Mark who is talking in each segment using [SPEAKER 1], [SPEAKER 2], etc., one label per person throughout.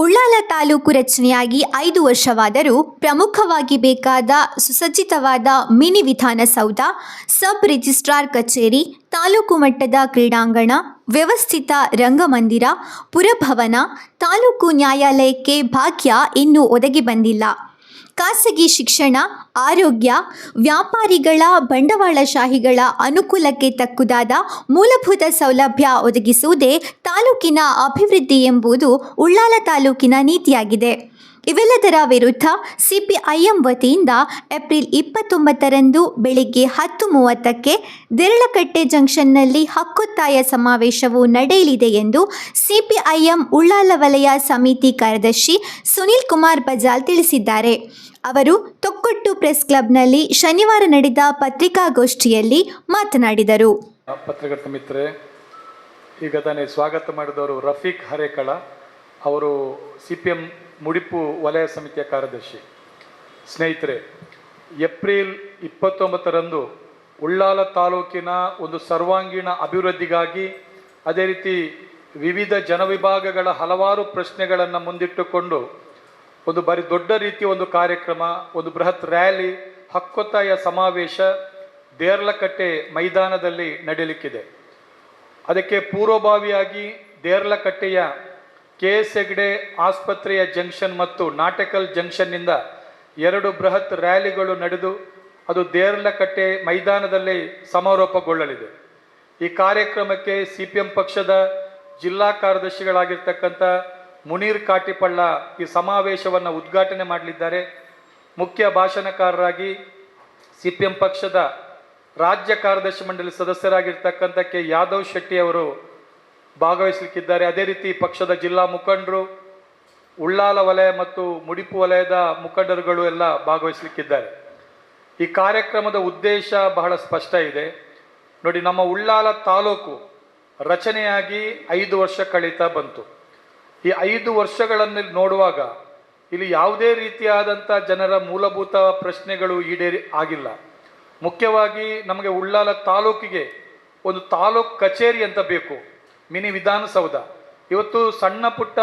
[SPEAKER 1] ಉಳ್ಳಾಲ ತಾಲೂಕು ರಚನೆಯಾಗಿ ಐದು ವರ್ಷವಾದರೂ ಪ್ರಮುಖವಾಗಿ ಬೇಕಾದ ಸುಸಜ್ಜಿತವಾದ ಮಿನಿ ವಿಧಾನಸೌಧ, ಸಬ್ ರಿಜಿಸ್ಟ್ರಾರ್ ಕಚೇರಿ, ತಾಲೂಕು ಮಟ್ಟದ ಕ್ರೀಡಾಂಗಣ, ವ್ಯವಸ್ಥಿತ ರಂಗಮಂದಿರ, ಪುರಭವನ, ತಾಲೂಕು ನ್ಯಾಯಾಲಯಕ್ಕೆ ಭಾಗ್ಯ ಇನ್ನೂ ಒದಗಿ ಬಂದಿಲ್ಲ. ಖಾಸಗಿ ಶಿಕ್ಷಣ, ಆರೋಗ್ಯ, ವ್ಯಾಪಾರಿಗಳ, ಬಂಡವಾಳಶಾಹಿಗಳ ಅನುಕೂಲಕ್ಕೆ ತಕ್ಕುದಾದ ಮೂಲಭೂತ ಸೌಲಭ್ಯ ಒದಗಿಸುವುದೇ ತಾಲೂಕಿನ ಅಭಿವೃದ್ಧಿ ಎಂಬುದು ಉಳ್ಳಾಲ ತಾಲೂಕಿನ ನೀತಿಯಾಗಿದೆ. ಇವೆಲ್ಲದರ ವಿರುದ್ಧ ಸಿಪಿಐಎಂ ವತಿಯಿಂದ ಏಪ್ರಿಲ್ ಇಪ್ಪತ್ತೊಂಬತ್ತರಂದು ಬೆಳಿಗ್ಗೆ ಹತ್ತು ಮೂವತ್ತಕ್ಕೆ ದೇರಳಕಟ್ಟೆ ಜಂಕ್ಷನ್ನಲ್ಲಿ ಹಕ್ಕೊತ್ತಾಯ ಸಮಾವೇಶವು ನಡೆಯಲಿದೆ ಎಂದು ಸಿಪಿಐಎಂ ಉಳ್ಳಾಲ ವಲಯ ಸಮಿತಿ ಕಾರ್ಯದರ್ಶಿ ಸುನೀಲ್ ಕುಮಾರ್ ಬಜಾಲ್ ತಿಳಿಸಿದ್ದಾರೆ. ಅವರು ತೊಕ್ಕೊಟ್ಟು ಪ್ರೆಸ್ ಕ್ಲಬ್ನಲ್ಲಿ ಶನಿವಾರ ನಡೆದ ಪತ್ರಿಕಾಗೋಷ್ಠಿಯಲ್ಲಿ ಮಾತನಾಡಿದರು.
[SPEAKER 2] ಪತ್ರಕರ್ತ ಮಿತ್ರೆ ಈಗ ತಾನೇ ಸ್ವಾಗತ ಮಾಡಿದವರು ರಫೀಕ್ ಹರೇಕಳ, ಅವರು ಸಿ ಪಿ ಎಂ ಮುಡಿಪು ವಲಯ ಸಮಿತಿಯ ಕಾರ್ಯದರ್ಶಿ. ಸ್ನೇಹಿತರೆ, ಏಪ್ರಿಲ್ ಇಪ್ಪತ್ತೊಂಬತ್ತರಂದು ಉಳ್ಳಾಲ ತಾಲೂಕಿನ ಒಂದು ಸರ್ವಾಂಗೀಣ ಅಭಿವೃದ್ಧಿಗಾಗಿ ಅದೇ ರೀತಿ ವಿವಿಧ ಜನವಿಭಾಗಗಳ ಹಲವಾರು ಪ್ರಶ್ನೆಗಳನ್ನು ಮುಂದಿಟ್ಟುಕೊಂಡು ಒಂದು ಬಾರಿ ದೊಡ್ಡ ರೀತಿಯ ಒಂದು ಕಾರ್ಯಕ್ರಮ, ಒಂದು ಬೃಹತ್ ರ್ಯಾಲಿ, ಹಕ್ಕೊತ್ತಾಯ ಸಮಾವೇಶ ದೇರ್ಲಕಟ್ಟೆ ಮೈದಾನದಲ್ಲಿ ನಡೆಯಲಿಕ್ಕಿದೆ ಅದಕ್ಕೆ ಪೂರ್ವಭಾವಿಯಾಗಿ ದೇರ್ಲಕಟ್ಟೆಯ ಕೆ ಎಸ್ ಹೆಗ್ಡೆ ಆಸ್ಪತ್ರೆಯ ಜಂಕ್ಷನ್ ಮತ್ತು ನಾಟಕಲ್ ಜಂಕ್ಷನ್ನಿಂದ ಎರಡು ಬೃಹತ್ ರ್ಯಾಲಿಗಳು ನಡೆದು ಅದು ದೇರ್ಲಕಟ್ಟೆ ಮೈದಾನದಲ್ಲಿ ಸಮಾರೋಪಗೊಳ್ಳಲಿದೆ. ಈ ಕಾರ್ಯಕ್ರಮಕ್ಕೆ ಸಿ ಪಿ ಎಂ ಪಕ್ಷದ ಜಿಲ್ಲಾ ಕಾರ್ಯದರ್ಶಿಗಳಾಗಿರ್ತಕ್ಕಂಥ ಮುನೀರ್ ಕಾಟಿಪಳ್ಳ ಈ ಸಮಾವೇಶವನ್ನು ಉದ್ಘಾಟನೆ ಮಾಡಲಿದ್ದಾರೆ. ಮುಖ್ಯ ಭಾಷಣಕಾರರಾಗಿ ಸಿ ಪಿ ಎಂ ಪಕ್ಷದ ರಾಜ್ಯ ಕಾರ್ಯದರ್ಶಿ ಮಂಡಳಿ ಸದಸ್ಯರಾಗಿರ್ತಕ್ಕಂಥ ಕೆ. ಯಾದವ್ ಶೆಟ್ಟಿ ಅವರು ಭಾಗವಹಿಸಲಿಕ್ಕಿದ್ದಾರೆ. ಅದೇ ರೀತಿ ಪಕ್ಷದ ಜಿಲ್ಲಾ ಮುಖಂಡರು, ಉಳ್ಳಾಲ ವಲಯ ಮತ್ತು ಮುಡಿಪು ವಲಯದ ಮುಖಂಡರುಗಳು ಎಲ್ಲ ಭಾಗವಹಿಸಲಿಕ್ಕಿದ್ದಾರೆ. ಈ ಕಾರ್ಯಕ್ರಮದ ಉದ್ದೇಶ ಬಹಳ ಸ್ಪಷ್ಟ ಇದೆ. ನೋಡಿ, ನಮ್ಮ ಉಳ್ಳಾಲ ತಾಲೂಕು ರಚನೆಯಾಗಿ ಐದು ವರ್ಷ ಕಳೀತಾ ಬಂತು. ಈ ಐದು ವರ್ಷಗಳನ್ನು ನೋಡುವಾಗ ಇಲ್ಲಿ ಯಾವುದೇ ರೀತಿಯಾದಂಥ ಜನರ ಮೂಲಭೂತ ಪ್ರಶ್ನೆಗಳು ಈಡೇರಿ ಆಗಿಲ್ಲ. ಮುಖ್ಯವಾಗಿ ನಮಗೆ ಉಳ್ಳಾಲ ತಾಲೂಕಿಗೆ ಒಂದು ತಾಲೂಕ್ ಕಚೇರಿ ಅಂತ ಬೇಕು, ಮಿನಿ ವಿಧಾನಸೌಧ. ಇವತ್ತು ಸಣ್ಣ ಪುಟ್ಟ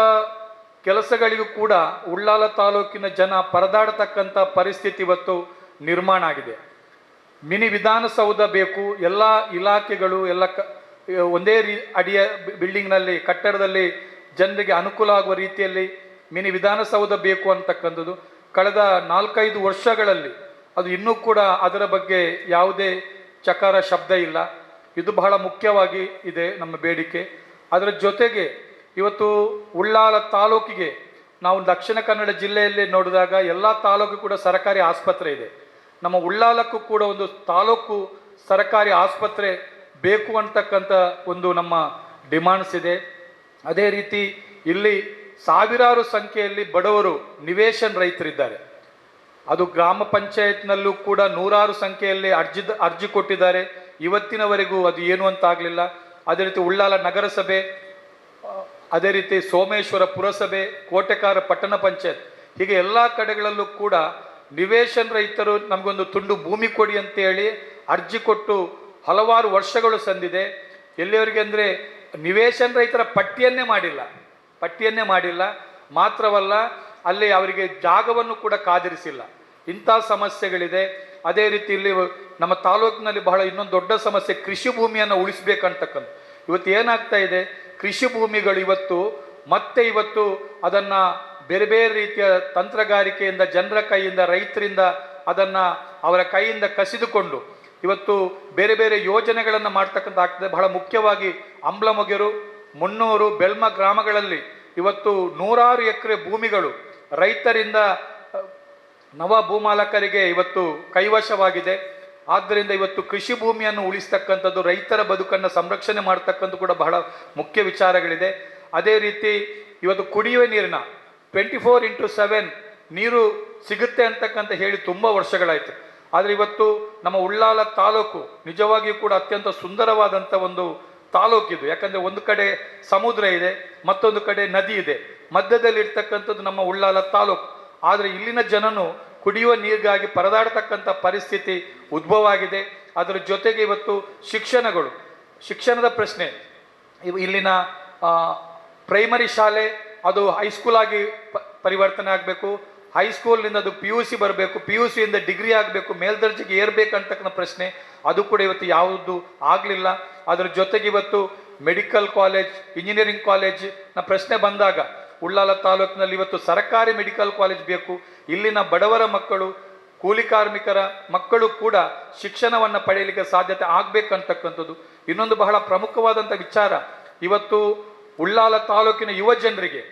[SPEAKER 2] ಕೆಲಸಗಳಿಗೂ ಕೂಡ ಉಳ್ಳಾಲ ತಾಲೂಕಿನ ಜನ ಪರದಾಡತಕ್ಕಂಥ ಪರಿಸ್ಥಿತಿ ಇವತ್ತು ನಿರ್ಮಾಣ ಆಗಿದೆ. ಮಿನಿ ವಿಧಾನಸೌಧ ಬೇಕು, ಎಲ್ಲ ಇಲಾಖೆಗಳು, ಎಲ್ಲ ಕ, ಒಂದೇ ರೀ, ಅಡಿಯ ಬಿಲ್ಡಿಂಗ್ನಲ್ಲಿ, ಕಟ್ಟಡದಲ್ಲಿ ಜನರಿಗೆ ಅನುಕೂಲ ಆಗುವ ರೀತಿಯಲ್ಲಿ ಮಿನಿ ವಿಧಾನಸೌಧ ಬೇಕು ಅಂತಕ್ಕಂಥದ್ದು. ಕಳೆದ ನಾಲ್ಕೈದು ವರ್ಷಗಳಲ್ಲಿ ಅದು ಇನ್ನೂ ಕೂಡ ಅದರ ಬಗ್ಗೆ ಯಾವುದೇ ಚಕಾರ ಶಬ್ದ ಇಲ್ಲ. ಇದು ಬಹಳ ಮುಖ್ಯವಾಗಿ ಇದೆ ನಮ್ಮ ಬೇಡಿಕೆ. ಅದರ ಜೊತೆಗೆ ಇವತ್ತು ಉಳ್ಳಾಲ ತಾಲೂಕಿಗೆ ನಾವು ದಕ್ಷಿಣ ಕನ್ನಡ ಜಿಲ್ಲೆಯಲ್ಲಿ ನೋಡಿದಾಗ ಎಲ್ಲ ತಾಲೂಕು ಕೂಡ ಸರಕಾರಿ ಆಸ್ಪತ್ರೆ ಇದೆ. ನಮ್ಮ ಉಳ್ಳಾಲಕ್ಕೂ ಕೂಡ ಒಂದು ತಾಲೂಕು ಸರಕಾರಿ ಆಸ್ಪತ್ರೆ ಬೇಕು ಅಂತಕ್ಕಂಥ ಒಂದು ನಮ್ಮ ಡಿಮಾಂಡ್ಸ್ ಇದೆ. ಅದೇ ರೀತಿ ಇಲ್ಲಿ ಸಾವಿರಾರು ಸಂಖ್ಯೆಯಲ್ಲಿ ಬಡವರು ನಿವೇಶನ್ ರೈತರಿದ್ದಾರೆ. ಅದು ಗ್ರಾಮ ಪಂಚಾಯತ್ನಲ್ಲೂ ಕೂಡ ನೂರಾರು ಸಂಖ್ಯೆಯಲ್ಲಿ ಅರ್ಜಿ ಅರ್ಜಿ ಕೊಟ್ಟಿದ್ದಾರೆ. ಇವತ್ತಿನವರೆಗೂ ಅದು ಏನು ಅಂತ ಆಗಲಿಲ್ಲ ಅದೇ ರೀತಿ ಉಳ್ಳಾಲ ನಗರಸಭೆ, ಅದೇ ರೀತಿ ಸೋಮೇಶ್ವರ ಪುರಸಭೆ, ಕೋಟೆಕಾರ ಪಟ್ಟಣ ಪಂಚಾಯತ್, ಹೀಗೆ ಎಲ್ಲ ಕಡೆಗಳಲ್ಲೂ ಕೂಡ ನಿವೇಶನ್ ರೈತರು ನಮಗೊಂದು ತುಂಡು ಭೂಮಿ ಕೊಡಿ ಅಂತೇಳಿ ಅರ್ಜಿ ಕೊಟ್ಟು ಹಲವಾರು ವರ್ಷಗಳು ಸಂದಿದೆ. ಎಲ್ಲಿಯವರೆಗೆ ಅಂದರೆ ನಿವೇಶನ್ ರೈತರ ಪಟ್ಟಿಯನ್ನೇ ಮಾಡಿಲ್ಲ. ಪಟ್ಟಿಯನ್ನೇ ಮಾಡಿಲ್ಲ. ಮಾತ್ರವಲ್ಲ, ಅಲ್ಲಿ ಅವರಿಗೆ ಜಾಗವನ್ನು ಕೂಡ ಕಾದಿರಿಸಿಲ್ಲ. ಇಂಥ ಸಮಸ್ಯೆಗಳಿದೆ. ಅದೇ ರೀತಿ ಇಲ್ಲಿ ನಮ್ಮ ತಾಲೂಕಿನಲ್ಲಿ ಬಹಳ ಇನ್ನೊಂದು ದೊಡ್ಡ ಸಮಸ್ಯೆ ಕೃಷಿ ಭೂಮಿಯನ್ನು ಉಳಿಸ್ಬೇಕಂತಕ್ಕಂಥ. ಇವತ್ತು ಏನಾಗ್ತಾ ಇದೆ? ಕೃಷಿ ಭೂಮಿಗಳು ಇವತ್ತು ಮತ್ತೆ ಇವತ್ತು ಅದನ್ನು ಬೇರೆ ಬೇರೆ ರೀತಿಯ ತಂತ್ರಗಾರಿಕೆಯಿಂದ, ಜನರ ಕೈಯಿಂದ, ರೈತರಿಂದ ಅದನ್ನು ಅವರ ಕೈಯಿಂದ ಕಸಿದುಕೊಂಡು ಇವತ್ತು ಬೇರೆ ಬೇರೆ ಯೋಜನೆಗಳನ್ನು ಮಾಡ್ತಕ್ಕಂಥ ಆಗ್ತದೆ. ಬಹಳ ಮುಖ್ಯವಾಗಿ ಅಂಬ್ಲಮೊಗೆರು, ಮುನ್ನೂರು, ಬೆಳ್ಮ ಗ್ರಾಮಗಳಲ್ಲಿ ಇವತ್ತು ನೂರಾರು ಎಕರೆ ಭೂಮಿಗಳು ರೈತರಿಂದ ನವ ಭೂಮಾಲಕರಿಗೆ ಇವತ್ತು ಕೈವಶವಾಗಿದೆ. ಆದ್ದರಿಂದ ಇವತ್ತು ಕೃಷಿ ಭೂಮಿಯನ್ನು ಉಳಿಸ್ತಕ್ಕಂಥದ್ದು, ರೈತರ ಬದುಕನ್ನು ಸಂರಕ್ಷಣೆ ಮಾಡ್ತಕ್ಕಂಥ ಕೂಡ ಬಹಳ ಮುಖ್ಯ ವಿಚಾರಗಳಿದೆ. ಅದೇ ರೀತಿ ಇವತ್ತು ಕುಡಿಯುವ ನೀರಿನ ಟ್ವೆಂಟಿ ಫೋರ್ ಇಂಟು ಸೆವೆನ್ ನೀರು ಸಿಗುತ್ತೆ ಅಂತಕ್ಕಂಥ ಹೇಳಿ ತುಂಬ ವರ್ಷಗಳಾಯಿತು. ಆದರೆ ಇವತ್ತು ನಮ್ಮ ಉಳ್ಳಾಲ ತಾಲೂಕು ನಿಜವಾಗಿಯೂ ಕೂಡ ಅತ್ಯಂತ ಸುಂದರವಾದಂಥ ಒಂದು ತಾಲೂಕಿದು ಯಾಕಂದರೆ ಒಂದು ಕಡೆ ಸಮುದ್ರ ಇದೆ, ಮತ್ತೊಂದು ಕಡೆ ನದಿ ಇದೆ. ಮಧ್ಯದಲ್ಲಿ ಇರ್ತಕ್ಕಂಥದ್ದು ನಮ್ಮ ಉಳ್ಳಾಲ ತಾಲೂಕು. ಆದರೆ ಇಲ್ಲಿನ ಜನನು ಕುಡಿಯುವ ನೀರಿಗಾಗಿ ಪರದಾಡತಕ್ಕಂಥ ಪರಿಸ್ಥಿತಿ ಉದ್ಭವ ಆಗಿದೆ ಅದರ ಜೊತೆಗೆ ಇವತ್ತು ಶಿಕ್ಷಣಗಳು. ಶಿಕ್ಷಣದ ಪ್ರಶ್ನೆ. ಇಲ್ಲಿನ ಪ್ರೈಮರಿ ಶಾಲೆ ಅದು ಹೈಸ್ಕೂಲಾಗಿ ಪರಿವರ್ತನೆ ಆಗಬೇಕು. ಹೈಸ್ಕೂಲ್ನಿಂದ ಅದು ಪಿ ಯು ಸಿ ಬರಬೇಕು ಪಿ ಯು ಸಿಯಿಂದ ಡಿಗ್ರಿ ಆಗಬೇಕು ಮೇಲ್ದರ್ಜೆಗೆ ಏರ್ಬೇಕಂತಕ್ಕಂಥ ಪ್ರಶ್ನೆ, ಅದು ಕೂಡ ಇವತ್ತು ಯಾವುದು ಆಗಲಿಲ್ಲ. ಅದರ ಜೊತೆಗೆ ಇವತ್ತು ಮೆಡಿಕಲ್ ಕಾಲೇಜ್ ಇಂಜಿನಿಯರಿಂಗ್ ಕಾಲೇಜ್ನ ಪ್ರಶ್ನೆ ಬಂದಾಗ, ಉಳ್ಳಾಲ ತಾಲೂಕಿನಲ್ಲಿ ಇವತ್ತು ಸರ್ಕಾರಿ ಮೆಡಿಕಲ್ ಕಾಲೇಜ್ ಬೇಕು. ಇಲ್ಲಿನ ಬಡವರ ಮಕ್ಕಳು, ಕೂಲಿ ಕಾರ್ಮಿಕರ ಮಕ್ಕಳು ಕೂಡ ಶಿಕ್ಷಣವನ್ನು ಪಡೆಯಲಿಕ್ಕೆ ಸಾಧ್ಯತೆ ಆಗಬೇಕಂತಕ್ಕಂಥದ್ದು. ಇನ್ನೊಂದು ಬಹಳ ಪ್ರಮುಖವಾದಂಥ ವಿಚಾರ, ಇವತ್ತು ಉಳ್ಳಾಲ ತಾಲೂಕಿನ ಯುವ ಜನರಿಗೆ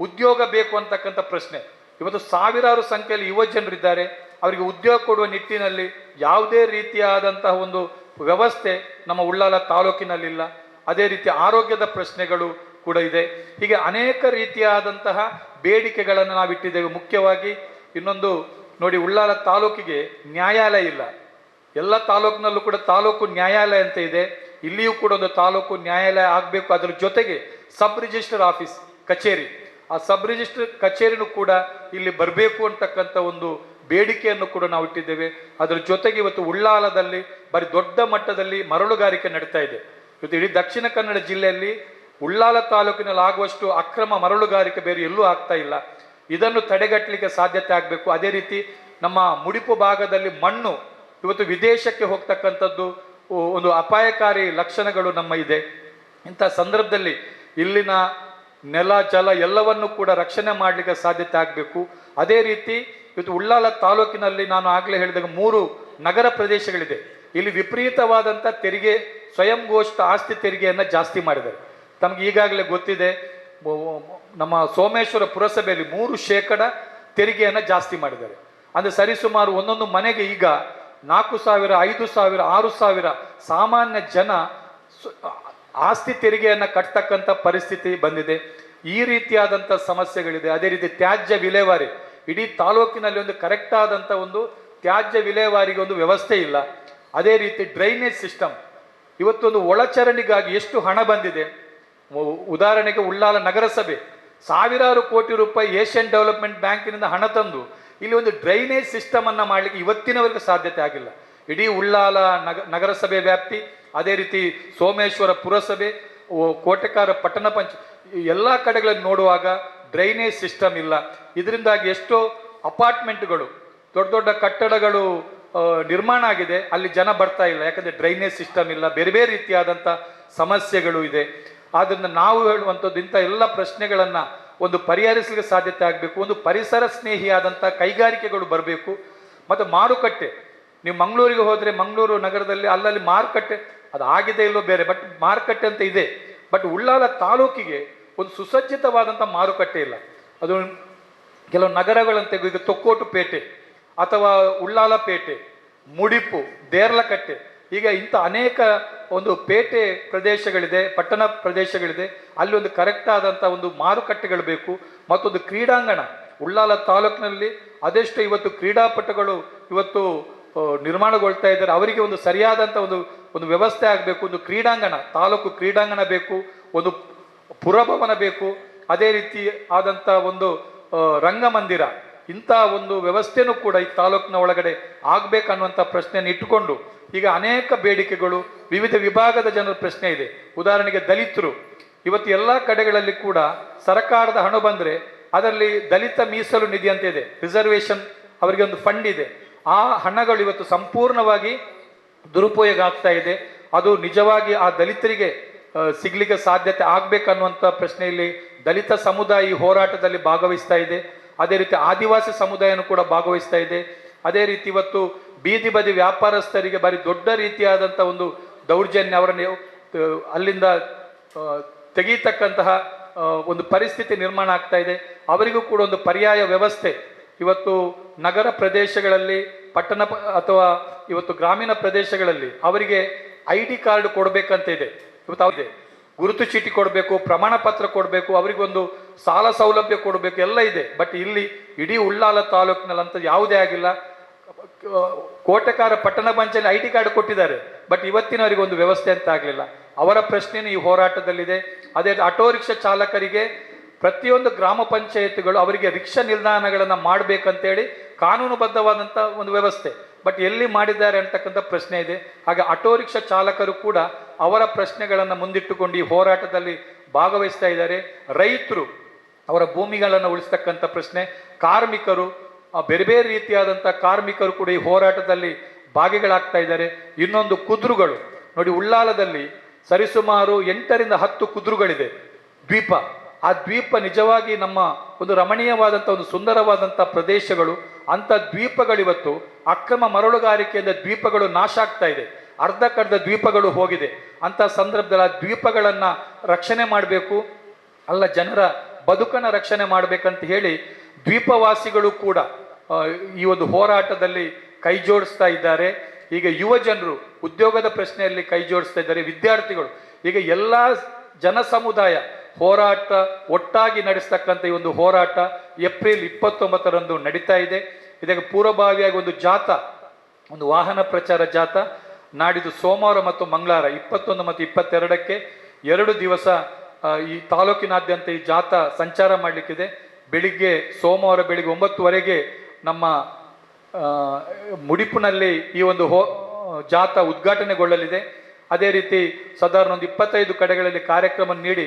[SPEAKER 2] ಉದ್ಯೋಗ ಬೇಕು ಅಂತಕ್ಕಂಥ ಪ್ರಶ್ನೆ. ಇವತ್ತು ಸಾವಿರಾರು ಸಂಖ್ಯೆಯಲ್ಲಿ ಯುವ ಜನರಿದ್ದಾರೆ. ಅವರಿಗೆ ಉದ್ಯೋಗ ಕೊಡುವ ನಿಟ್ಟಿನಲ್ಲಿ ಯಾವುದೇ ರೀತಿಯಾದಂತಹ ಒಂದು ವ್ಯವಸ್ಥೆ ನಮ್ಮ ಉಳ್ಳಾಲ ತಾಲೂಕಿನಲ್ಲಿಲ್ಲ. ಅದೇ ರೀತಿ ಆರೋಗ್ಯದ ಪ್ರಶ್ನೆಗಳು ಕೂಡ ಇದೆ. ಹೀಗೆ ಅನೇಕ ರೀತಿಯಾದಂತಹ ಬೇಡಿಕೆಗಳನ್ನು ನಾವು ಇಟ್ಟಿದ್ದೇವೆ ಮುಖ್ಯವಾಗಿ ಇನ್ನೊಂದು ನೋಡಿ, ಉಳ್ಳಾಲ ತಾಲೂಕಿಗೆ ನ್ಯಾಯಾಲಯ ಇಲ್ಲ. ಎಲ್ಲ ತಾಲೂಕಿನಲ್ಲೂ ಕೂಡ ತಾಲೂಕು ನ್ಯಾಯಾಲಯ ಅಂತ ಇದೆ. ಇಲ್ಲಿಯೂ ಕೂಡ ಒಂದು ತಾಲೂಕು ನ್ಯಾಯಾಲಯ ಆಗಬೇಕು. ಅದರ ಜೊತೆಗೆ ಸಬ್ ರಿಜಿಸ್ಟರ್ ಆಫೀಸ್, ಕಚೇರಿ. ಆ ಸಬ್ ರಿಜಿಸ್ಟರ್ ಕಚೇರಿನೂ ಕೂಡ ಇಲ್ಲಿ ಬರಬೇಕು ಅಂತಕ್ಕಂಥ ಒಂದು ಬೇಡಿಕೆಯನ್ನು ಕೂಡ ನಾವು ಇಟ್ಟಿದ್ದೇವೆ. ಅದರ ಜೊತೆಗೆ ಇವತ್ತು ಉಳ್ಳಾಲದಲ್ಲಿ ಬರಿ ದೊಡ್ಡ ಮಟ್ಟದಲ್ಲಿ ಮರಳುಗಾರಿಕೆ ನಡೀತಾ ಇದೆ. ಇವತ್ತು ಇಡೀ ದಕ್ಷಿಣ ಕನ್ನಡ ಜಿಲ್ಲೆಯಲ್ಲಿ ಉಳ್ಳಾಲ ತಾಲೂಕಿನಲ್ಲಿ ಆಗುವಷ್ಟು ಅಕ್ರಮ ಮರಳುಗಾರಿಕೆ ಬೇರೆ ಎಲ್ಲೂ ಆಗ್ತಾ ಇಲ್ಲ. ಇದನ್ನು ತಡೆಗಟ್ಟಲಿಕ್ಕೆ ಸಾಧ್ಯತೆ ಆಗಬೇಕು. ಅದೇ ರೀತಿ ನಮ್ಮ ಮುಡಿಪು ಭಾಗದಲ್ಲಿ ಮಣ್ಣು ಇವತ್ತು ವಿದೇಶಕ್ಕೆ ಹೋಗ್ತಕ್ಕಂಥದ್ದು ಒಂದು ಅಪಾಯಕಾರಿ ಲಕ್ಷಣಗಳು ನಮ್ಮ ಇದೆ. ಇಂಥ ಸಂದರ್ಭದಲ್ಲಿ ಇಲ್ಲಿನ ನೆಲ, ಜಲ ಎಲ್ಲವನ್ನು ಕೂಡ ರಕ್ಷಣೆ ಮಾಡಲಿಕ್ಕೆ ಸಾಧ್ಯತೆ ಆಗಬೇಕು. ಅದೇ ರೀತಿ ಇವತ್ತು ಉಳ್ಳಾಲ ತಾಲೂಕಿನಲ್ಲಿ ನಾನು ಆಗಲೇ ಹೇಳಿದಾಗ ಮೂರು ನಗರ ಪ್ರದೇಶಗಳಿದೆ. ಇಲ್ಲಿ ವಿಪರೀತವಾದಂಥ ತೆರಿಗೆ ಸ್ವಯಂ ಘೋಷಿತ ಆಸ್ತಿ ತೆರಿಗೆಯನ್ನು ಜಾಸ್ತಿ ಮಾಡಿದ್ದಾರೆ. ತಮಗೆ ಈಗಾಗಲೇ ಗೊತ್ತಿದೆ ನಮ್ಮ ಸೋಮೇಶ್ವರ ಪುರಸಭೆಯಲ್ಲಿ ಮೂರು ಶೇಕಡ ತೆರಿಗೆಯನ್ನು ಜಾಸ್ತಿ ಮಾಡಿದ್ದಾರೆ. ಅಂದರೆ ಸರಿಸುಮಾರು ಒಂದೊಂದು ಮನೆಗೆ ಈಗ ನಾಲ್ಕು ಸಾವಿರ, ಐದು ಸಾವಿರ, ಆರು ಸಾವಿರ ಸಾಮಾನ್ಯ ಜನ ಆಸ್ತಿ ತೆರಿಗೆಯನ್ನು ಕಟ್ತಕ್ಕಂಥ ಪರಿಸ್ಥಿತಿ ಬಂದಿದೆ. ಈ ರೀತಿಯಾದಂಥ ಸಮಸ್ಯೆಗಳಿದೆ. ಅದೇ ರೀತಿ ತ್ಯಾಜ್ಯ ವಿಲೇವಾರಿ, ಇಡೀ ತಾಲೂಕಿನಲ್ಲಿ ಒಂದು ಕರೆಕ್ಟ್ ಆದಂಥ ಒಂದು ತ್ಯಾಜ್ಯ ವಿಲೇವಾರಿಗೆ ಒಂದು ವ್ಯವಸ್ಥೆ ಇಲ್ಲ. ಅದೇ ರೀತಿ ಡ್ರೈನೇಜ್ ಸಿಸ್ಟಮ್ ಇವತ್ತೊಂದು ಒಳಚರಣಿಗಾಗಿ ಎಷ್ಟು ಹಣ ಬಂದಿದೆ. ಉದಾಹರಣೆಗೆ ಉಳ್ಳಾಲ ನಗರಸಭೆ, ಸಾವಿರಾರು ಕೋಟಿ ರೂಪಾಯಿ ಏಷ್ಯನ್ ಡೆವಲಪ್ಮೆಂಟ್ ಬ್ಯಾಂಕಿನಿಂದ ಹಣ ತಂದು, ಇಲ್ಲಿ ಒಂದು ಡ್ರೈನೇಜ್ ಸಿಸ್ಟಮನ್ನು ಮಾಡಲಿಕ್ಕೆ ಇವತ್ತಿನವರೆಗೂ ಸಾಧ್ಯತೆ ಆಗಿಲ್ಲ. ಇಡೀ ಉಳ್ಳಾಲ ನಗ, ನಗರಸಭೆ ವ್ಯಾಪ್ತಿ ಅದೇ ರೀತಿ ಸೋಮೇಶ್ವರ ಪುರಸಭೆ ಕೋಟೆಕಾರ ಪಟ್ಟಣ ಪಂಚ ಎಲ್ಲ ಕಡೆಗಳನ್ನು ನೋಡುವಾಗ ಡ್ರೈನೇಜ್ ಸಿಸ್ಟಮ್ ಇಲ್ಲ. ಇದರಿಂದಾಗಿ ಎಷ್ಟೋ ಅಪಾರ್ಟ್ಮೆಂಟ್ಗಳು, ದೊಡ್ಡ ದೊಡ್ಡ ಕಟ್ಟಡಗಳು ನಿರ್ಮಾಣ ಆಗಿದೆ. ಅಲ್ಲಿ ಜನ ಬರ್ತಾ ಇಲ್ಲ. ಯಾಕಂದರೆ ಡ್ರೈನೇಜ್ ಸಿಸ್ಟಮ್ ಇಲ್ಲ. ಬೇರೆ ಬೇರೆ ರೀತಿಯಾದಂಥ ಸಮಸ್ಯೆಗಳು ಇದೆ. ಆದ್ದರಿಂದ ನಾವು ಹೇಳುವಂಥದ್ದು ಇಂಥ ಎಲ್ಲ ಪ್ರಶ್ನೆಗಳನ್ನು ಒಂದು ಪರಿಹರಿಸಲಿಕ್ಕೆ ಸಾಧ್ಯತೆ ಆಗಬೇಕು. ಒಂದು ಪರಿಸರ ಸ್ನೇಹಿಯಾದಂಥ ಕೈಗಾರಿಕೆಗಳು ಬರಬೇಕು. ಮತ್ತು ಮಾರುಕಟ್ಟೆ. ನೀವು ಮಂಗಳೂರಿಗೆ ಹೋದರೆ ಮಂಗಳೂರು ನಗರದಲ್ಲಿ ಅಲ್ಲಲ್ಲಿ ಮಾರುಕಟ್ಟೆ ಅದು ಆಗಿದೆ ಇಲ್ಲೋ ಬೇರೆ ಬಟ್ ಮಾರುಕಟ್ಟೆ ಅಂತ ಇದೆ. ಬಟ್ ಉಳ್ಳಾಲ ತಾಲೂಕಿಗೆ ಒಂದು ಸುಸಜ್ಜಿತವಾದಂಥ ಮಾರುಕಟ್ಟೆ ಇಲ್ಲ. ಅದು ಕೆಲವು ನಗರಗಳಂತೆ ಈಗ ತೊಕ್ಕೋಟು ಪೇಟೆ ಅಥವಾ ಉಳ್ಳಾಲ ಪೇಟೆ, ಮುಡಿಪು, ದೇರ್ಲಕಟ್ಟೆ, ಈಗ ಇಂಥ ಅನೇಕ ಒಂದು ಪೇಟೆ ಪ್ರದೇಶಗಳಿದೆ, ಪಟ್ಟಣ ಪ್ರದೇಶಗಳಿದೆ. ಅಲ್ಲಿ ಒಂದು ಕರೆಕ್ಟ್ ಆದಂಥ ಒಂದು ಮಾರುಕಟ್ಟೆಗಳು ಬೇಕು. ಮತ್ತೊಂದು ಕ್ರೀಡಾಂಗಣ, ಉಳ್ಳಾಲ ತಾಲೂಕಿನಲ್ಲಿ ಅದೆಷ್ಟು ಇವತ್ತು ಕ್ರೀಡಾಪಟುಗಳು ಇವತ್ತು ನಿರ್ಮಾಣಗೊಳ್ತಾ ಇದ್ದಾರೆ. ಅವರಿಗೆ ಒಂದು ಸರಿಯಾದಂಥ ಒಂದು ಒಂದು ವ್ಯವಸ್ಥೆ ಆಗಬೇಕು, ಒಂದು ಕ್ರೀಡಾಂಗಣ, ತಾಲೂಕು ಕ್ರೀಡಾಂಗಣ ಬೇಕು, ಒಂದು ಪುರಭವನ ಬೇಕು, ಅದೇ ರೀತಿ ಆದಂಥ ಒಂದು ರಂಗಮಂದಿರ ಇಂಥ ಒಂದು ವ್ಯವಸ್ಥೆನೂ ಕೂಡ ಈ ತಾಲೂಕಿನ ಒಳಗಡೆ ಆಗಬೇಕನ್ನುವಂಥ ಪ್ರಶ್ನೆಯನ್ನು ಇಟ್ಟುಕೊಂಡು, ಈಗ ಅನೇಕ ಬೇಡಿಕೆಗಳು, ವಿವಿಧ ವಿಭಾಗದ ಜನರ ಪ್ರಶ್ನೆ ಇದೆ. ಉದಾಹರಣೆಗೆ ದಲಿತರು, ಇವತ್ತು ಎಲ್ಲ ಕಡೆಗಳಲ್ಲಿ ಕೂಡ ಸರ್ಕಾರದ ಹಣ ಬಂದರೆ, ಅದರಲ್ಲಿ ದಲಿತ ಮೀಸಲು ನಿಧಿ ಅಂತ ಇದೆ, ರಿಸರ್ವೇಷನ್, ಅವರಿಗೆ ಒಂದು ಫಂಡ್ ಇದೆ. ಆ ಹಣಗಳು ಇವತ್ತು ಸಂಪೂರ್ಣವಾಗಿ ದುರುಪಯೋಗ ಆಗ್ತಾ ಇದೆ. ಅದು ನಿಜವಾಗಿ ಆ ದಲಿತರಿಗೆ ಸಿಗ್ಲಿಕ್ಕೆ ಸಾಧ್ಯತೆ ಆಗ್ಬೇಕನ್ನುವಂಥ ಪ್ರಶ್ನೆಯಲ್ಲಿ ದಲಿತ ಸಮುದಾಯ ಈ ಹೋರಾಟದಲ್ಲಿ ಭಾಗವಹಿಸ್ತಾ ಇದೆ. ಅದೇ ರೀತಿ ಆದಿವಾಸಿ ಸಮುದಾಯನೂ ಕೂಡ ಭಾಗವಹಿಸ್ತಾ ಇದೆ. ಅದೇ ರೀತಿ ಇವತ್ತು ಬೀದಿ ಬದಿ ವ್ಯಾಪಾರಸ್ಥರಿಗೆ ಬಾರಿ ದೊಡ್ಡ ರೀತಿಯಾದಂಥ ಒಂದು ದೌರ್ಜನ್ಯ ಅವರನ್ನು ಅಲ್ಲಿಂದ ತೆಗೀತಕ್ಕಂತಹ ಒಂದು ಪರಿಸ್ಥಿತಿ ನಿರ್ಮಾಣ ಆಗ್ತಾ ಇದೆ. ಅವರಿಗೂ ಕೂಡ ಒಂದು ಪರ್ಯಾಯ ವ್ಯವಸ್ಥೆ. ಇವತ್ತು ನಗರ ಪ್ರದೇಶಗಳಲ್ಲಿ ಪಟ್ಟಣ ಅಥವಾ ಇವತ್ತು ಗ್ರಾಮೀಣ ಪ್ರದೇಶಗಳಲ್ಲಿ ಅವರಿಗೆ ಐ ಡಿ ಕಾರ್ಡ್ ಕೊಡಬೇಕಂತ ಇದೆ. ಇವತ್ತು ಗುರುತು ಚೀಟಿ ಕೊಡಬೇಕು, ಪ್ರಮಾಣ ಪತ್ರ ಕೊಡಬೇಕು ಅವರಿಗೊಂದು ಸಾಲ ಸೌಲಭ್ಯ ಕೊಡಬೇಕು, ಎಲ್ಲ ಇದೆ. ಬಟ್ ಇಲ್ಲಿ ಇಡೀ ಉಳ್ಳಾಲ ತಾಲೂಕಿನಲ್ಲಿ ಅಂತ ಯಾವುದೇ ಆಗಿಲ್ಲ. ಕೋಟೆಕಾರ ಪಟ್ಟಣ ಪಂಚಾಯತ್ ಐ ಡಿ ಕಾರ್ಡ್ ಕೊಟ್ಟಿದ್ದಾರೆ. ಬಟ್ ಇವತ್ತಿನವರಿಗೆ ಒಂದು ವ್ಯವಸ್ಥೆ ಅಂತ ಆಗಲಿಲ್ಲ. ಅವರ ಪ್ರಶ್ನೆಯೂ ಈ ಹೋರಾಟದಲ್ಲಿದೆ. ಅದೇ ಆಟೋ ರಿಕ್ಷಾ ಚಾಲಕರಿಗೆ ಪ್ರತಿಯೊಂದು ಗ್ರಾಮ ಪಂಚಾಯತ್ಗಳು ಅವರಿಗೆ ರಿಕ್ಷಾ ನಿಲ್ದಾಣಗಳನ್ನು ಮಾಡಬೇಕಂತೇಳಿ ಕಾನೂನುಬದ್ಧವಾದಂಥ ಒಂದು ವ್ಯವಸ್ಥೆ. ಬಟ್ ಎಲ್ಲಿ ಮಾಡಿದ್ದಾರೆ ಅಂತಕ್ಕಂಥ ಪ್ರಶ್ನೆ ಇದೆ. ಹಾಗೆ ಆಟೋ ರಿಕ್ಷಾ ಚಾಲಕರು ಕೂಡ ಅವರ ಪ್ರಶ್ನೆಗಳನ್ನು ಮುಂದಿಟ್ಟುಕೊಂಡು ಈ ಹೋರಾಟದಲ್ಲಿ ಭಾಗವಹಿಸ್ತಾ ಇದ್ದಾರೆ. ರೈತರು ಅವರ ಭೂಮಿಗಳನ್ನು ಉಳಿಸ್ತಕ್ಕಂಥ ಪ್ರಶ್ನೆ. ಕಾರ್ಮಿಕರು ಬೇರೆ ಬೇರೆ ರೀತಿಯಾದಂಥ ಕಾರ್ಮಿಕರು ಕೂಡ ಈ ಹೋರಾಟದಲ್ಲಿ ಭಾಗಿಗಳಾಗ್ತಾ ಇದ್ದಾರೆ. ಇನ್ನೊಂದು ಕುದುರುಗಳು. ನೋಡಿ ಉಳ್ಳಾಲದಲ್ಲಿ ಸರಿಸುಮಾರು ಎಂಟರಿಂದ ಹತ್ತು ಕುದುರುಗಳಿದೆ. ದ್ವೀಪ. ಆ ದ್ವೀಪ ನಿಜವಾಗಿ ನಮ್ಮ ಒಂದು ರಮಣೀಯವಾದಂಥ ಒಂದು ಸುಂದರವಾದಂಥ ಪ್ರದೇಶಗಳು. ಅಂಥ ದ್ವೀಪಗಳಿವತ್ತು ಅಕ್ರಮ ಮರಳುಗಾರಿಕೆಯಿಂದ ದ್ವೀಪಗಳು ನಾಶ ಆಗ್ತಾ ಇದೆ. ಅರ್ಧಕ್ಕರ್ಧ ದ್ವೀಪಗಳು ಹೋಗಿದೆ. ಅಂಥ ಸಂದರ್ಭದಲ್ಲಿ ಆ ದ್ವೀಪಗಳನ್ನು ರಕ್ಷಣೆ ಮಾಡಬೇಕು. ಅಲ್ಲ, ಜನರ ಬದುಕನ್ನು ರಕ್ಷಣೆ ಮಾಡಬೇಕಂತ ಹೇಳಿ ದ್ವೀಪವಾಸಿಗಳು ಕೂಡ ಈ ಒಂದು ಹೋರಾಟದಲ್ಲಿ ಕೈ ಜೋಡಿಸ್ತಾ ಇದ್ದಾರೆ. ಈಗ ಯುವ ಜನರು, ಉದ್ಯೋಗದ ಪ್ರಶ್ನೆಯಲ್ಲಿ ಕೈ ಜೋಡಿಸ್ತಾ ಇದ್ದಾರೆ. ವಿದ್ಯಾರ್ಥಿಗಳು, ಈಗ ಎಲ್ಲ ಜನ ಸಮುದಾಯ ಹೋರಾಟ ಒಟ್ಟಾಗಿ ನಡೆಸ್ತಕ್ಕಂಥ ಈ ಒಂದು ಹೋರಾಟ ಏಪ್ರಿಲ್ ಇಪ್ಪತ್ತೊಂಬತ್ತರಂದು ನಡೀತಾ ಇದೆ. ಇದಕ್ಕೆ ಪೂರ್ವಭಾವಿಯಾಗಿ ಒಂದು ಜಾತ, ಒಂದು ವಾಹನ ಪ್ರಚಾರ ಜಾತ ನಾಡಿದ್ದು ಸೋಮವಾರ ಮತ್ತು ಮಂಗಳವಾರ, ಇಪ್ಪತ್ತೊಂದು ಮತ್ತು ಇಪ್ಪತ್ತೆರಡಕ್ಕೆ ಎರಡು ದಿವಸ ಈ ತಾಲೂಕಿನಾದ್ಯಂತ ಈ ಜಾಥಾ ಸಂಚಾರ ಮಾಡಲಿಕ್ಕಿದೆ. ಬೆಳಿಗ್ಗೆ, ಸೋಮವಾರ ಬೆಳಿಗ್ಗೆ ಒಂಬತ್ತುವರೆಗೆ ನಮ್ಮ ಮುಡಿಪಿನಲ್ಲಿ ಈ ಒಂದು ಹೋ, ಜಾತ ಉದ್ಘಾಟನೆಗೊಳ್ಳಲಿದೆ. ಅದೇ ರೀತಿ ಸಾಧಾರಣ ಒಂದು ಇಪ್ಪತ್ತೈದು ಕಡೆಗಳಲ್ಲಿ ಕಾರ್ಯಕ್ರಮ ನೀಡಿ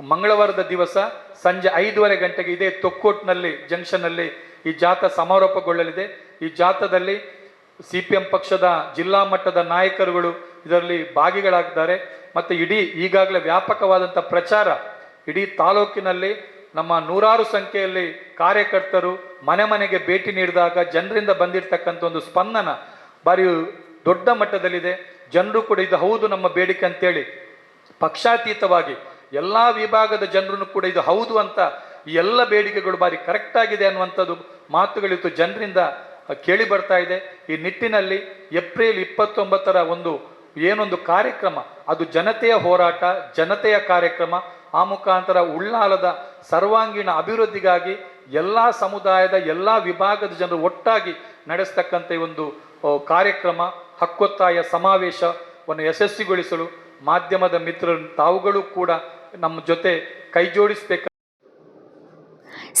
[SPEAKER 2] ಮಂಗಳವಾರದ ದಿವಸ ಸಂಜೆ ಐದೂವರೆ ಗಂಟೆಗೆ ಇದೇ ತೊಕ್ಕೋಟ್ನಲ್ಲಿ ಜಂಕ್ಷನ್ನಲ್ಲಿ ಈ ಜಾಥಾ ಸಮಾರೋಪಗೊಳ್ಳಲಿದೆ. ಈ ಜಾಥಾದಲ್ಲಿ ಸಿ ಪಿ ಎಂ ಪಕ್ಷದ ಜಿಲ್ಲಾ ಮಟ್ಟದ ನಾಯಕರುಗಳು ಇದರಲ್ಲಿ ಭಾಗಿಗಳಾಗಿದ್ದಾರೆ. ಮತ್ತು ಇಡೀ ಈಗಾಗಲೇ ವ್ಯಾಪಕವಾದಂಥ ಪ್ರಚಾರ ಇಡೀ ತಾಲೂಕಿನಲ್ಲಿ ನಮ್ಮ ನೂರಾರು ಸಂಖ್ಯೆಯಲ್ಲಿ ಕಾರ್ಯಕರ್ತರು ಮನೆ ಮನೆಗೆ ಭೇಟಿ ನೀಡಿದಾಗ ಜನರಿಂದ ಬಂದಿರತಕ್ಕಂಥ ಒಂದು ಸ್ಪಂದನ ಬಾರಿ ದೊಡ್ಡ ಮಟ್ಟದಲ್ಲಿದೆ. ಜನರು ಕೂಡ ಇದು ಹೌದು ನಮ್ಮ ಬೇಡಿಕೆ ಅಂತೇಳಿ ಪಕ್ಷಾತೀತವಾಗಿ ಎಲ್ಲ ವಿಭಾಗದ ಜನರನ್ನು ಕೂಡ ಇದು ಹೌದು ಅಂತ ಈ ಎಲ್ಲ ಬೇಡಿಕೆಗಳು ಬಾರಿ ಕರೆಕ್ಟ್ ಆಗಿದೆ ಅನ್ನುವಂಥದ್ದು ಮಾತುಗಳಿತ್ತು ಜನರಿಂದ ಕೇಳಿ ಬರ್ತಾ ಇದೆ. ಈ ನಿಟ್ಟಿನಲ್ಲಿ ಏಪ್ರಿಲ್ ಇಪ್ಪತ್ತೊಂಬತ್ತರ ಒಂದು ಏನೊಂದು ಕಾರ್ಯಕ್ರಮ, ಅದು ಜನತೆಯ ಹೋರಾಟ, ಜನತೆಯ ಕಾರ್ಯಕ್ರಮ, ಆ ಮುಖಾಂತರ ಉಳ್ಳಾಲದ ಸರ್ವಾಂಗೀಣ ಅಭಿವೃದ್ಧಿಗಾಗಿ ಎಲ್ಲ ಸಮುದಾಯದ ಎಲ್ಲ ವಿಭಾಗದ ಜನರು ಒಟ್ಟಾಗಿ ನಡೆಸ್ತಕ್ಕಂಥ ಒಂದು ಕಾರ್ಯಕ್ರಮ, ಹಕ್ಕೊತ್ತಾಯ ಸಮಾವೇಶವನ್ನು ಯಶಸ್ವಿಗೊಳಿಸಲು ಮಾಧ್ಯಮದ ಮಿತ್ರರು ತಾವುಗಳು ಕೂಡ ನಮ್ಮ ಜೊತೆ ಕೈ ಜೋಡಿಸಬೇಕು.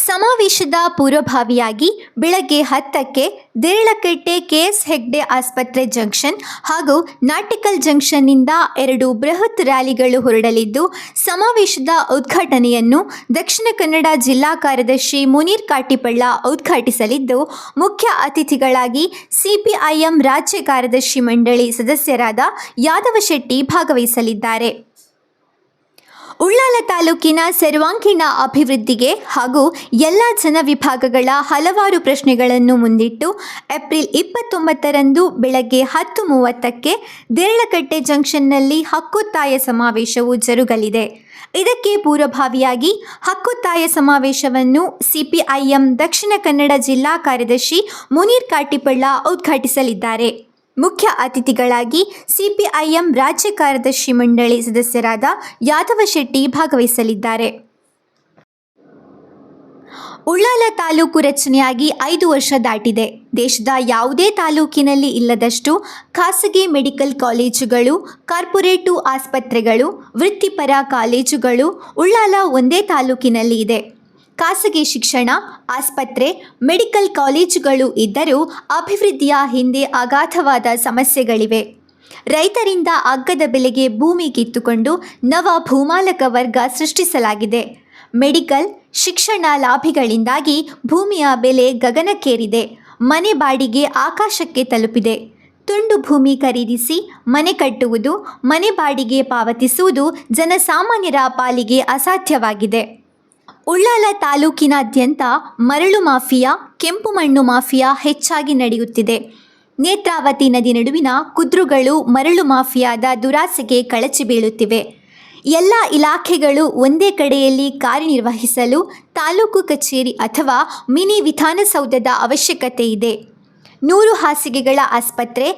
[SPEAKER 1] ಸಮಾವೇಶದ ಪೂರ್ವಭಾವಿಯಾಗಿ ಬೆಳಗ್ಗೆ ಹತ್ತಕ್ಕೆ ದೇರಳಕಟ್ಟೆ ಕೆಎಸ್ ಹೆಗ್ಡೆ ಆಸ್ಪತ್ರೆ ಜಂಕ್ಷನ್ ಹಾಗೂ ನಾಟಿಕಲ್ ಜಂಕ್ಷನ್ನಿಂದ ಎರಡು ಬೃಹತ್ ರ್ಯಾಲಿಗಳು ಹೊರಡಲಿದ್ದು, ಸಮಾವೇಶದ ಉದ್ಘಾಟನೆಯನ್ನು ದಕ್ಷಿಣ ಕನ್ನಡ ಜಿಲ್ಲಾ ಕಾರ್ಯದರ್ಶಿ ಮುನೀರ್ ಕಾಟಿಪಳ್ಳ ಉದ್ಘಾಟಿಸಲಿದ್ದು, ಮುಖ್ಯ ಅತಿಥಿಗಳಾಗಿ ಸಿಪಿಐಎಂ ರಾಜ್ಯ ಕಾರ್ಯದರ್ಶಿ ಮಂಡಳಿ ಸದಸ್ಯರಾದ ಯಾದವ ಶೆಟ್ಟಿ ಭಾಗವಹಿಸಲಿದ್ದಾರೆ. ಉಳ್ಳಾಲ ತಾಲೂಕಿನ ಸರ್ವಾಂಗೀಣ ಅಭಿವೃದ್ಧಿಗೆ ಹಾಗೂ ಎಲ್ಲ ಜನವಿಭಾಗಗಳ ಹಲವಾರು ಪ್ರಶ್ನೆಗಳನ್ನು ಮುಂದಿಟ್ಟು ಏಪ್ರಿಲ್ ಇಪ್ಪತ್ತೊಂಬತ್ತರಂದು ಬೆಳಗ್ಗೆ ಹತ್ತು ಮೂವತ್ತಕ್ಕೆ ದೇರಳಕಟ್ಟೆ ಜಂಕ್ಷನ್ನಲ್ಲಿ ಹಕ್ಕೊತ್ತಾಯ ಸಮಾವೇಶವು ಜರುಗಲಿದೆ. ಇದಕ್ಕೆ ಪೂರ್ವಭಾವಿಯಾಗಿ ಹಕ್ಕೊತ್ತಾಯ ಸಮಾವೇಶವನ್ನು ಸಿಪಿಐಎಂ ದಕ್ಷಿಣ ಕನ್ನಡ ಜಿಲ್ಲಾ ಕಾರ್ಯದರ್ಶಿ ಮುನೀರ್ ಕಾಟಿಪಳ್ಳ ಉದ್ಘಾಟಿಸಲಿದ್ದಾರೆ. ಮುಖ್ಯ ಅತಿಥಿಗಳಾಗಿ ಸಿಪಿಐಎಂ ರಾಜ್ಯ ಕಾರ್ಯದರ್ಶಿ ಮಂಡಳಿ ಸದಸ್ಯರಾದ ಯಾದವ ಶೆಟ್ಟಿ ಭಾಗವಹಿಸಲಿದ್ದಾರೆ. ಉಳ್ಳಾಲ ತಾಲೂಕು ರಚನೆಯಾಗಿ ಐದು ವರ್ಷ ದಾಟಿದೆ. ದೇಶದ ಯಾವುದೇ ತಾಲೂಕಿನಲ್ಲಿ ಇಲ್ಲದಷ್ಟು ಖಾಸಗಿ ಮೆಡಿಕಲ್ ಕಾಲೇಜುಗಳು, ಕಾರ್ಪೊರೇಟು ಆಸ್ಪತ್ರೆಗಳು, ವೃತ್ತಿಪರ ಕಾಲೇಜುಗಳು ಉಳ್ಳಾಲ ಒಂದೇ ತಾಲೂಕಿನಲ್ಲಿ ಇದೆ. ಖಾಸಗಿ ಶಿಕ್ಷಣ, ಆಸ್ಪತ್ರೆ, ಮೆಡಿಕಲ್ ಕಾಲೇಜುಗಳು ಇದ್ದರೂ ಅಭಿವೃದ್ಧಿಯ ಹಿಂದೆ ಅಗಾಧವಾದ ಸಮಸ್ಯೆಗಳಿವೆ. ರೈತರಿಂದ ಅಗ್ಗದ ಬೆಲೆಗೆ ಭೂಮಿ ಕಿತ್ತುಕೊಂಡು ನವ ಭೂಮಾಲಕ ವರ್ಗ ಸೃಷ್ಟಿಸಲಾಗಿದೆ. ಮೆಡಿಕಲ್, ಶಿಕ್ಷಣ ಲಾಭಿಗಳಿಂದಾಗಿ ಭೂಮಿಯ ಬೆಲೆ ಗಗನಕ್ಕೇರಿದೆ. ಮನೆ ಬಾಡಿಗೆ ಆಕಾಶಕ್ಕೆ ತಲುಪಿದೆ. ತುಂಡು ಭೂಮಿ ಖರೀದಿಸಿ ಮನೆ ಕಟ್ಟುವುದು, ಮನೆ ಬಾಡಿಗೆ ಪಾವತಿಸುವುದು ಜನಸಾಮಾನ್ಯರ ಪಾಲಿಗೆ ಅಸಾಧ್ಯವಾಗಿದೆ. ಉಳ್ಳಾಲ ತಾಲೂಕಿನಾದ್ಯಂತ ಮರಳು ಮಾಫಿಯಾ, ಕೆಂಪು ಮಣ್ಣು ಮಾಫಿಯಾ ಹೆಚ್ಚಾಗಿ ನಡೆಯುತ್ತಿದೆ. ನೇತ್ರಾವತಿ ನದಿ ನಡುವಿನ ಕುದ್ರುಗಳು ಮರಳು ಮಾಫಿಯಾದ ದುರಾಸೆಗೆ ಕಳಚಿ ಬೀಳುತ್ತಿವೆ. ಎಲ್ಲ ಇಲಾಖೆಗಳು ಒಂದೇ ಕಡೆಯಲ್ಲಿ ಕಾರ್ಯನಿರ್ವಹಿಸಲು ತಾಲೂಕು ಕಚೇರಿ ಅಥವಾ ಮಿನಿ ವಿಧಾನಸೌಧದ ಅವಶ್ಯಕತೆ ಇದೆ. ನೂರು ಹಾಸಿಗೆಗಳ ಆಸ್ಪತ್ರೆ,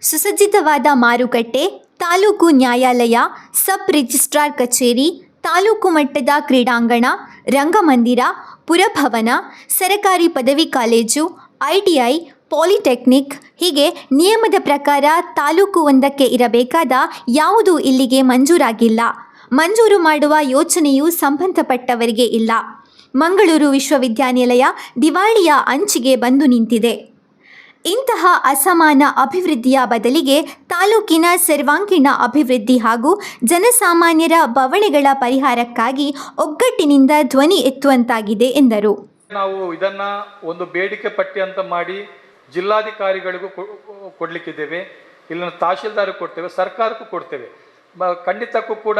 [SPEAKER 1] ಸುಸಜ್ಜಿತವಾದ ಮಾರುಕಟ್ಟೆ, ತಾಲೂಕು ನ್ಯಾಯಾಲಯ, ಸಬ್ ರಿಜಿಸ್ಟ್ರಾರ್ ಕಚೇರಿ ತಾಲೂಕು ಮಟ್ಟದ ಕ್ರೀಡಾಂಗಣ, ರಂಗಮಂದಿರ, ಪುರಭವನ, ಸರಕಾರಿ ಪದವಿ ಕಾಲೇಜು, ಐಟಿಐ, ಪಾಲಿಟೆಕ್ನಿಕ್ ಹೀಗೆ ನಿಯಮದ ಪ್ರಕಾರ ತಾಲೂಕು ಒಂದಕ್ಕೆ ಇರಬೇಕಾದ ಯಾವುದೂ ಇಲ್ಲಿಗೆ ಮಂಜೂರಾಗಿಲ್ಲ. ಮಂಜೂರು ಮಾಡುವ ಯೋಚನೆಯು ಸಂಬಂಧಪಟ್ಟವರಿಗೆ ಇಲ್ಲ. ಮಂಗಳೂರು ವಿಶ್ವವಿದ್ಯಾನಿಲಯ ದಿವಾಳಿಯ ಅಂಚಿಗೆ ಬಂದು ನಿಂತಿದೆ. ಇಂತಹ ಅಸಮಾನ ಅಭಿವೃದ್ಧಿಯ ಬದಲಿಗೆ ತಾಲೂಕಿನ ಸರ್ವಾಂಗೀಣ ಅಭಿವೃದ್ಧಿ ಹಾಗೂ ಜನಸಾಮಾನ್ಯರ ಬವಣೆಗಳ ಪರಿಹಾರಕ್ಕಾಗಿ ಒಗ್ಗಟ್ಟಿನಿಂದ ಧ್ವನಿ ಎತ್ತುವಂತಾಗಿದೆ ಎಂದರು.
[SPEAKER 2] ನಾವು ಇದನ್ನ ಒಂದು ಬೇಡಿಕೆ ಪಟ್ಟಿ ಅಂತ ಮಾಡಿ ಜಿಲ್ಲಾಧಿಕಾರಿಗಳಿಗೂ ಕೊಡ್ಲಿಕ್ಕಿದ್ದೇವೆ. ಇಲ್ಲಿನ ತಹಶೀಲ್ದಾರ್ ಕೊಡ್ತೇವೆ, ಸರ್ಕಾರಕ್ಕೂ ಕೊಡ್ತೇವೆ. ಖಂಡಿತಕ್ಕೂ ಕೂಡ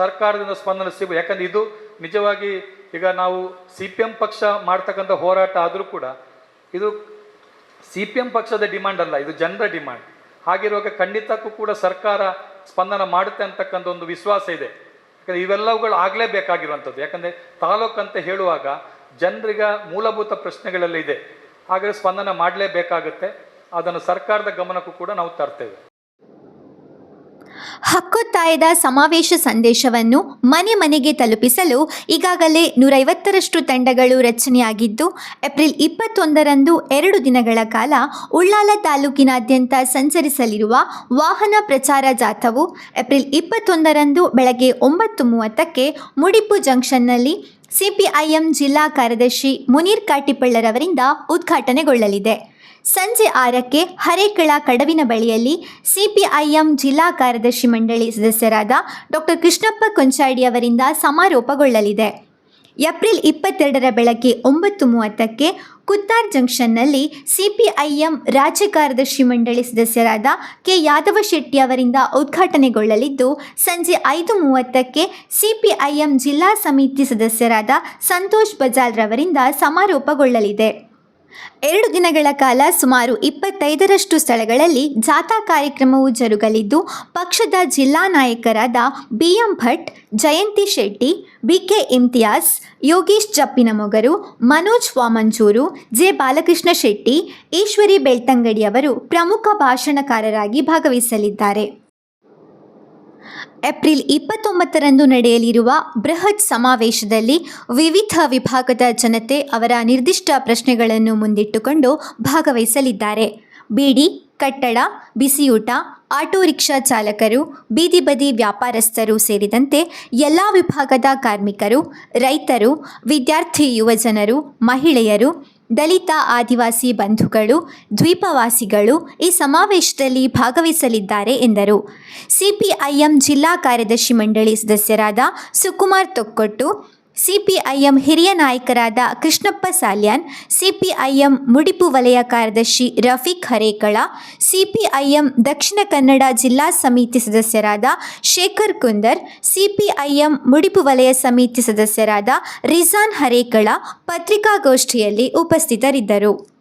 [SPEAKER 2] ಸರ್ಕಾರದಿಂದ ಸ್ಪಂದನೆ ಸಿಗು, ಯಾಕಂದ್ರೆ ಇದು ನಿಜವಾಗಿ ಈಗ ನಾವು ಸಿ ಪಿ ಎಂ ಪಕ್ಷ ಮಾಡ್ತಕ್ಕಂಥ ಹೋರಾಟ ಆದರೂ ಕೂಡ ಇದು ಸಿ ಪಿ ಎಂ ಪಕ್ಷದ ಡಿಮ್ಯಾಂಡ್ ಅಲ್ಲ, ಇದು ಜನರ ಡಿಮ್ಯಾಂಡ್ ಹಾಗಿರುವಾಗ ಖಂಡಿತಕ್ಕೂ ಕೂಡ ಸರ್ಕಾರ ಸ್ಪಂದನ ಮಾಡುತ್ತೆ ಅಂತಕ್ಕಂಥ ಒಂದು ವಿಶ್ವಾಸ ಇದೆ. ಯಾಕಂದರೆ ಇವೆಲ್ಲವುಗಳು ಆಗಲೇಬೇಕಾಗಿರುವಂಥದ್ದು ಯಾಕಂದರೆ ತಾಲೂಕು ಅಂತ ಹೇಳುವಾಗ ಜನರಿಗ ಮೂಲಭೂತ ಪ್ರಶ್ನೆಗಳೆಲ್ಲ ಇದೆ. ಹಾಗೆ ಸ್ಪಂದನ ಮಾಡಲೇಬೇಕಾಗುತ್ತೆ. ಅದನ್ನು ಸರ್ಕಾರದ ಗಮನಕ್ಕೂ ಕೂಡ ನಾವು ತರ್ತೇವೆ.
[SPEAKER 1] ಹಕ್ಕೊತ್ತಾಯದ ಸಮಾವೇಶ ಸಂದೇಶವನ್ನು ಮನೆ ಮನೆಗೆ ತಲುಪಿಸಲು ಈಗಾಗಲೇ ನೂರೈವತ್ತರಷ್ಟು ತಂಡಗಳು ರಚನೆಯಾಗಿದ್ದು, ಏಪ್ರಿಲ್ ಇಪ್ಪತ್ತೊಂದರಂದು ಎರಡು ದಿನಗಳ ಕಾಲ ಉಳ್ಳಾಲ ತಾಲೂಕಿನಾದ್ಯಂತ ಸಂಚರಿಸಲಿರುವ ವಾಹನ ಪ್ರಚಾರ ಜಾಥವು ಏಪ್ರಿಲ್ ಇಪ್ಪತ್ತೊಂದರಂದು ಬೆಳಗ್ಗೆ ಒಂಬತ್ತು ಮೂವತ್ತಕ್ಕೆ ಮುಡಿಪು ಜಂಕ್ಷನ್ನಲ್ಲಿ ಸಿಪಿಐಎಂ ಜಿಲ್ಲಾ ಕಾರ್ಯದರ್ಶಿ ಮುನೀರ್ ಕಾಟಿಪಳ್ಳರವರಿಂದ ಉದ್ಘಾಟನೆಗೊಳ್ಳಲಿದೆ. ಸಂಜೆ ಆರಕ್ಕೆ ಹರೇಕಳ ಕಡವಿನ ಬಳಿಯಲ್ಲಿ ಸಿಪಿಐಎಂ ಜಿಲ್ಲಾ ಕಾರ್ಯದರ್ಶಿ ಮಂಡಳಿ ಸದಸ್ಯರಾದ ಡಾಕ್ಟರ್ ಕೃಷ್ಣಪ್ಪ ಕೊಂಚಾಡಿ ಅವರಿಂದ ಸಮಾರೋಪಗೊಳ್ಳಲಿದೆ. ಏಪ್ರಿಲ್ ಇಪ್ಪತ್ತೆರಡರ ಬೆಳಗ್ಗೆ ಒಂಬತ್ತು ಮೂವತ್ತಕ್ಕೆ ಕುತ್ತಾರ್ ಜಂಕ್ಷನ್ನಲ್ಲಿ ಸಿಪಿಐಎಂ ರಾಜ್ಯ ಕಾರ್ಯದರ್ಶಿ ಮಂಡಳಿ ಸದಸ್ಯರಾದ ಕೆ ಯಾದವ ಶೆಟ್ಟಿ ಅವರಿಂದ ಉದ್ಘಾಟನೆಗೊಳ್ಳಲಿದ್ದು, ಸಂಜೆ ಐದು ಮೂವತ್ತಕ್ಕೆ ಸಿಪಿಐಎಂ ಜಿಲ್ಲಾ ಸಮಿತಿ ಸದಸ್ಯರಾದ ಸಂತೋಷ್ ಬಜಾಲ್ರವರಿಂದ ಸಮಾರೋಪಗೊಳ್ಳಲಿದೆ. ಎರಡು ದಿನಗಳ ಕಾಲ ಸುಮಾರು ಇಪ್ಪತ್ತೈದರಷ್ಟು ಸ್ಥಳಗಳಲ್ಲಿ ಜಾಥಾ ಕಾರ್ಯಕ್ರಮವು ಜರುಗಲಿದ್ದು, ಪಕ್ಷದ ಜಿಲ್ಲಾ ನಾಯಕರಾದ BM Bhat, Jayanti Shetty, BK Imtiyaz Yogish Jappinamogaru, Manoj Vamanjoor, J Balakrishna Shetty, Eshwari ಬೆಳ್ತಂಗಡಿಯವರು ಪ್ರಮುಖ ಭಾಷಣಕಾರರಾಗಿ ಭಾಗವಹಿಸಲಿದ್ದಾರೆ. ಏಪ್ರಿಲ್ ಇಪ್ಪತ್ತೊಂಬತ್ತರಂದು ನಡೆಯಲಿರುವ ಬೃಹತ್ ಸಮಾವೇಶದಲ್ಲಿ ವಿವಿಧ ವಿಭಾಗದ ಜನತೆ ಅವರ ನಿರ್ದಿಷ್ಟ ಪ್ರಶ್ನೆಗಳನ್ನು ಮುಂದಿಟ್ಟುಕೊಂಡು ಭಾಗವಹಿಸಲಿದ್ದಾರೆ. ಬೀಡಿ, ಕಟ್ಟಡ, ಬಿಸಿಯೂಟ, ಆಟೋ ರಿಕ್ಷಾ ಚಾಲಕರು, ಬೀದಿ ಬದಿ ವ್ಯಾಪಾರಸ್ಥರು ಸೇರಿದಂತೆ ಎಲ್ಲ ವಿಭಾಗದ ಕಾರ್ಮಿಕರು, ರೈತರು, ವಿದ್ಯಾರ್ಥಿ ಯುವಜನರು, ಮಹಿಳೆಯರು ದಲಿತ ಆದಿವಾಸಿ ಬಂಧುಗಳು, ದ್ವೀಪವಾಸಿಗಳು ಈ ಸಮಾವೇಶದಲ್ಲಿ ಭಾಗವಹಿಸಲಿದ್ದಾರೆ ಎಂದರು. ಸಿಪಿಐಎಂ ಜಿಲ್ಲಾ ಕಾರ್ಯದರ್ಶಿ ಮಂಡಳಿ ಸದಸ್ಯರಾದ ಸುಕುಮಾರ್ ತೊಕ್ಕೊಟ್ಟು ಸಿಪಿಐಎಂ ಹಿರಿಯ ನಾಯಕರಾದ ಕೃಷ್ಣಪ್ಪ ಸಾಲ್ಯಾನ್, ಸಿಪಿಐಎಂ ಮುಡಿಪು ವಲಯ ಕಾರ್ಯದರ್ಶಿ ರಫೀಕ್ ಹರೇಕಳ, ಸಿಪಿಐಎಂ ದಕ್ಷಿಣ ಕನ್ನಡ ಜಿಲ್ಲಾ ಸಮಿತಿ ಸದಸ್ಯರಾದ ಶೇಖರ್ ಕುಂದರ್, ಸಿಪಿಐಎಂ ಮುಡಿಪು ವಲಯ ಸಮಿತಿ ಸದಸ್ಯರಾದ ರಿಜಾನ್ ಹರೇಕಳ ಪತ್ರಿಕಾಗೋಷ್ಠಿಯಲ್ಲಿ ಉಪಸ್ಥಿತರಿದ್ದರು.